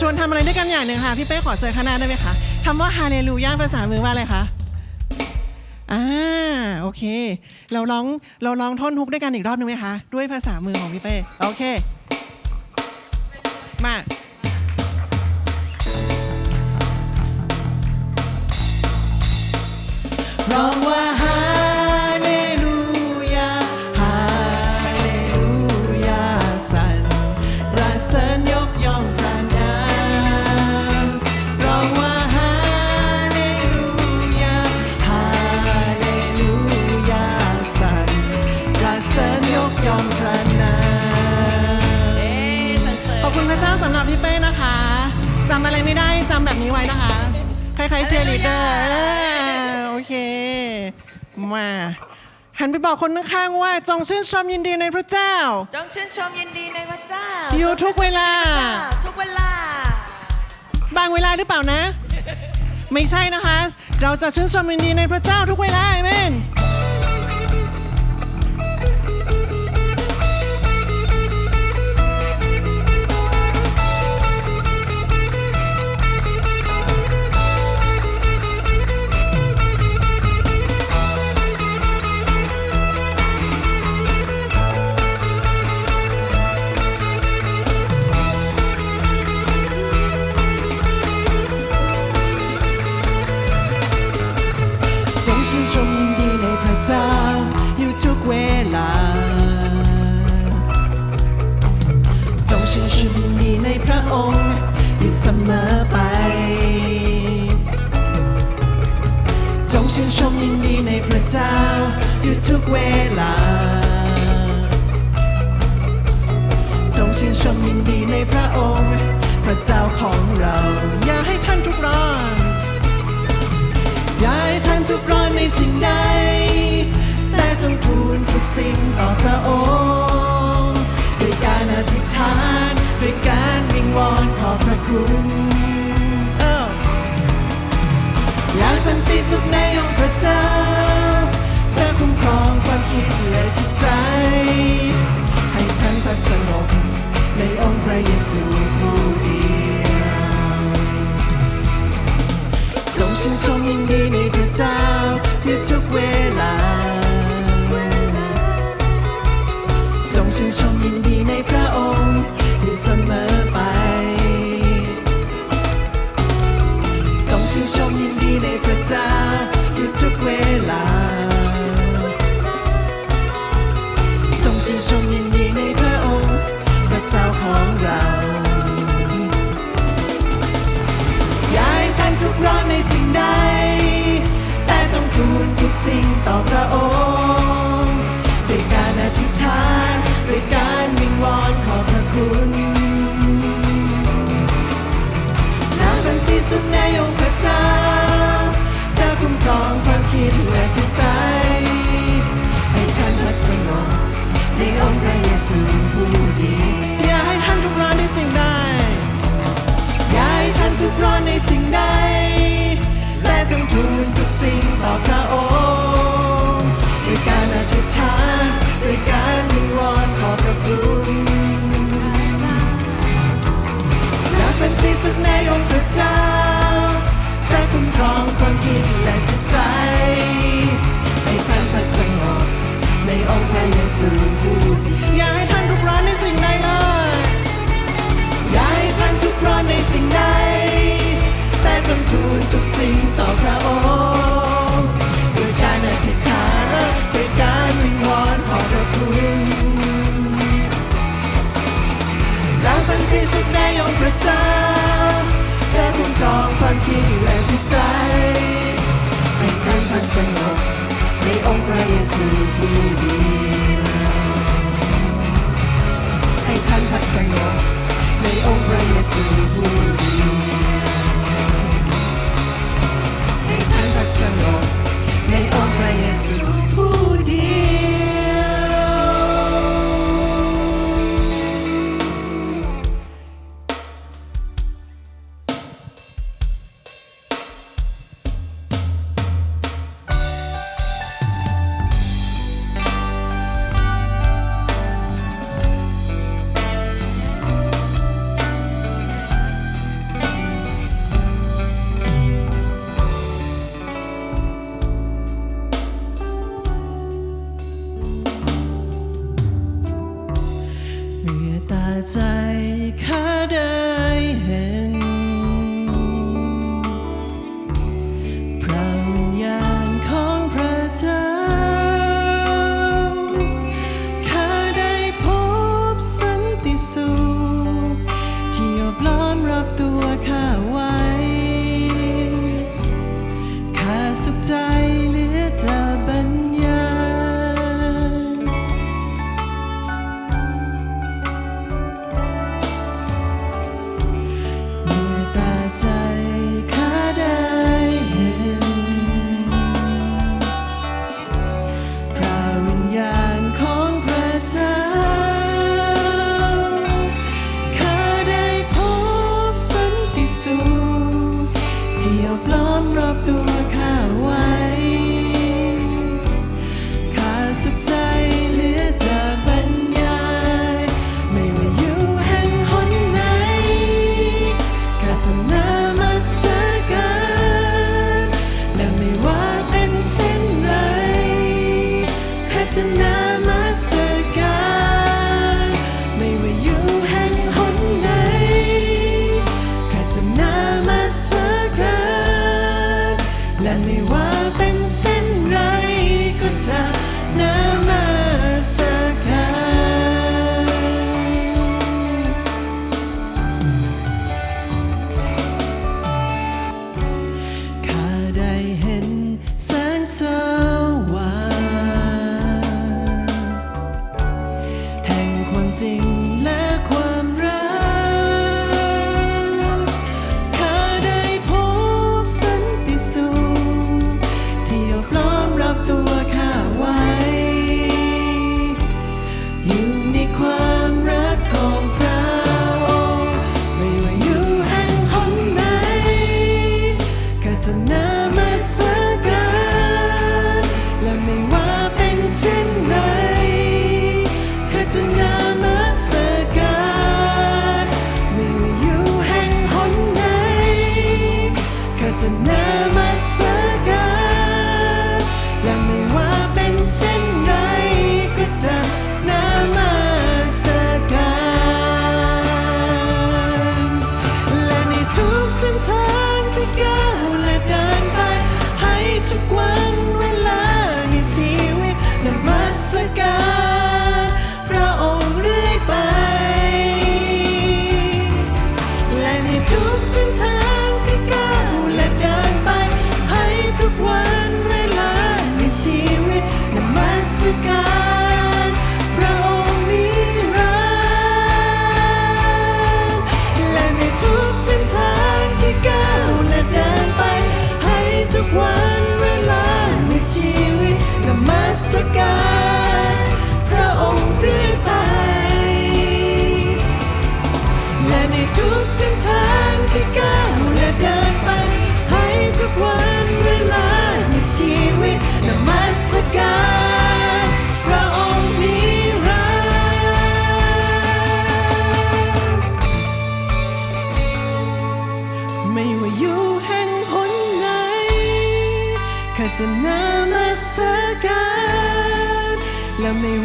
ชวนทำอะไรด้วยกันอย่างหนึ่งค่ะ พี่เป้ขอเชิญข้านาได้ไหมคะคำว่าฮาเลลูยาภาษามือว่าอะไรคะอ่าโอเค เราร้องเราร้องท่อนฮุกด้วยกันอีกรอบหนึงไหมคะ ด้วยภาษามือของพี่เป้ โอเค มาร้องว่า มา หันไปบอกคนข้างๆว่าจงชื่นชมยินดีในพระเจ้า จงชื่นชมยินดีในพระเจ้าอยู่ทุกเวลา ทุกเวลา บางเวลาหรือเปล่านะ ไม่ใช่นะคะ เราจะชื่นชมยินดีในพระเจ้าทุกเวลาเอเมน ในพระองค์ อยู่เสมอไป จงชื่นชมยินดีในพระเจ้า อยู่ทุกเวลา จงชื่นชมยินดีในพระองค์ พระเจ้าของเรา อย่าให้ท่านทุกร้อนอย่าให้ท่านทุกร้อนในสิ่งใด แต่จงทูลทุกสิ่งต่อพระองค์ ด้วยการอธิษฐาน ด้วยการวิงวอนขอบพระคุณอ้าอย่าสันติสุขในองค์พระเจ้าจะคุ้มครองความคิดและจิตใจ ให้ท่านพักสงบในองค์พระเยซูผู้เดียวจงชื่นชมยินดีในพระเจ้าอยู่ทุกเวลา ค์พระเยซูผู้ดีอยากให้ท่านทุกร้อนในสิ่งใดเลยอยากให้ท่านทุกร้อนในสิ่งใด แต่จงทูลทุกสิ่งต่อพระอง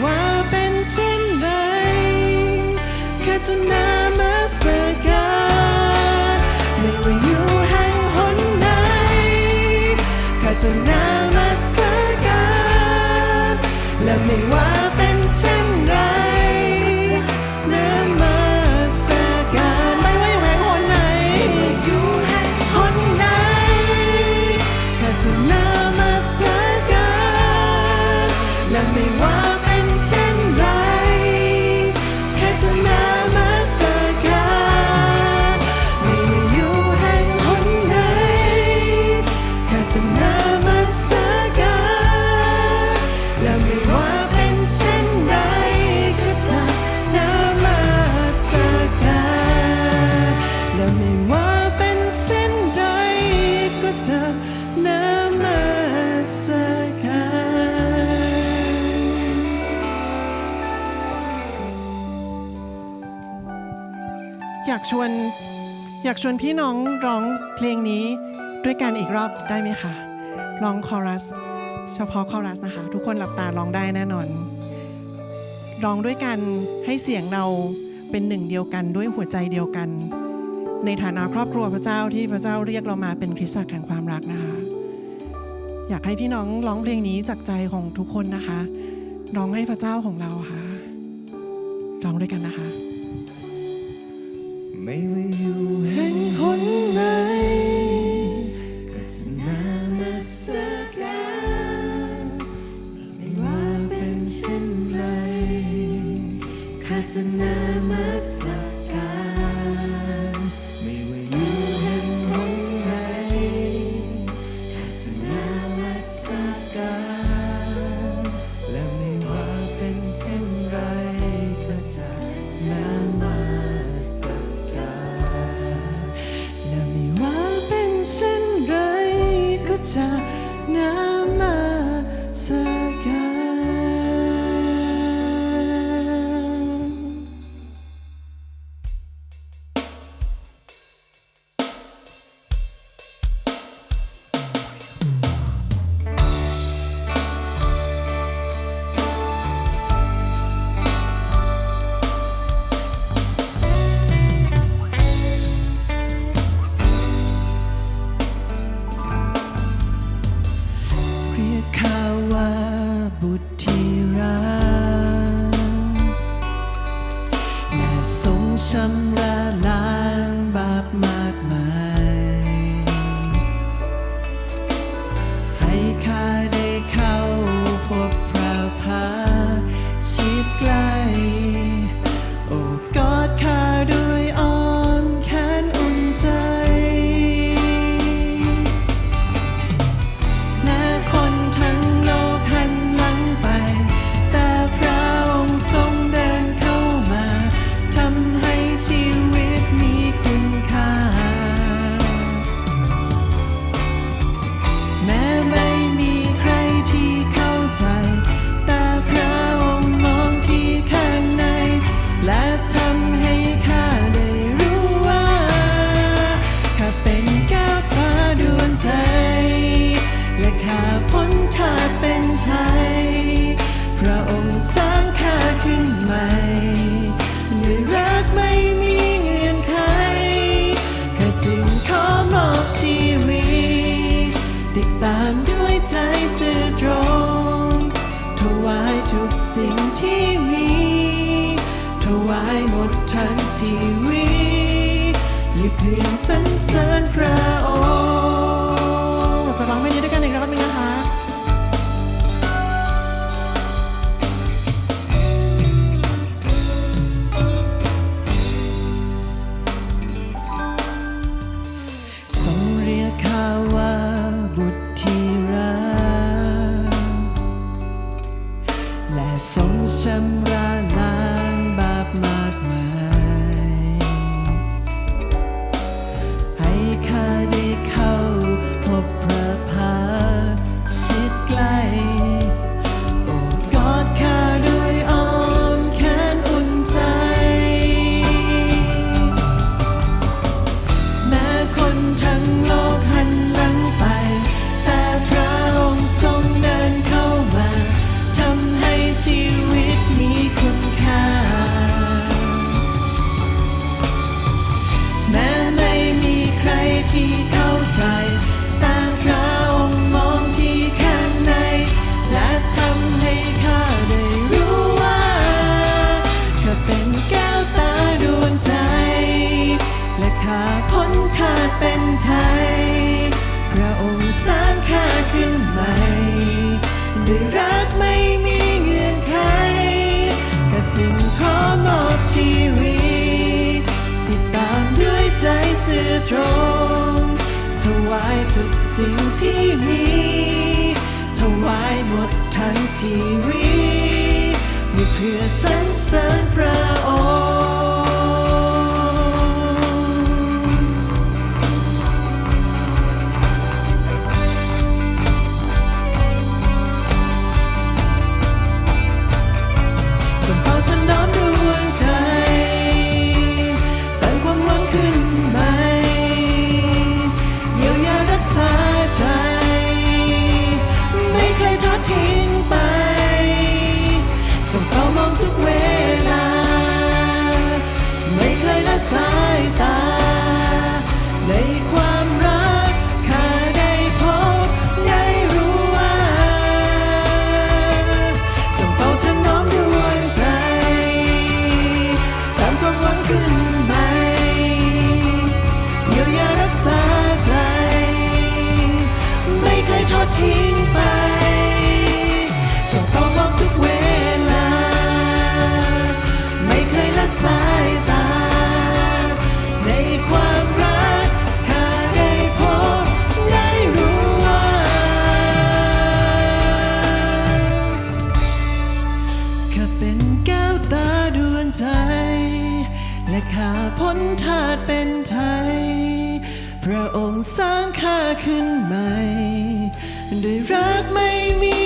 ว่าเป็นเช่นไรแค่จะนามาสกาไม่ว่าอยู่แห่งหนไหนข้าจะนามาสกาและไม่ว่าเป็นเช่น ชวนพี่น้องร้องเพลงนี้ด้วยกันอีกรอบได้ไหมคะ ร้องคอรัส เฉพาะคอรัสนะคะ ทุกคนหลับตาร้องได้แน่นอน ร้องด้วยกันให้เสียงเราเป็นหนึ่งเดียวกันด้วยหัวใจเดียวกัน ในฐานะครอบครัวพระเจ้าที่พระเจ้าเรียกเรามาเป็นคริสตจักรแห่งความรักนะคะ อยากให้พี่น้องร้องเพลงนี้จากใจของทุกคนนะคะ ร้องให้พระเจ้าของเราค่ะ ร้องด้วยกันนะคะ Maybe you Messiah. สร้างค่าขึ้นใหม่ด้วยรักไม่มีเงื่อนไขก็จึงพร้อมมอบชีวิตติดตามด้วยใจซื่อตรงถวายทุกสิ่งที่มีถวายหมดทั้งชีวิตเพื่อสรรเสริญพระองค์ สร้างค่าขึ้นใหม่ด้วยรักไม่มี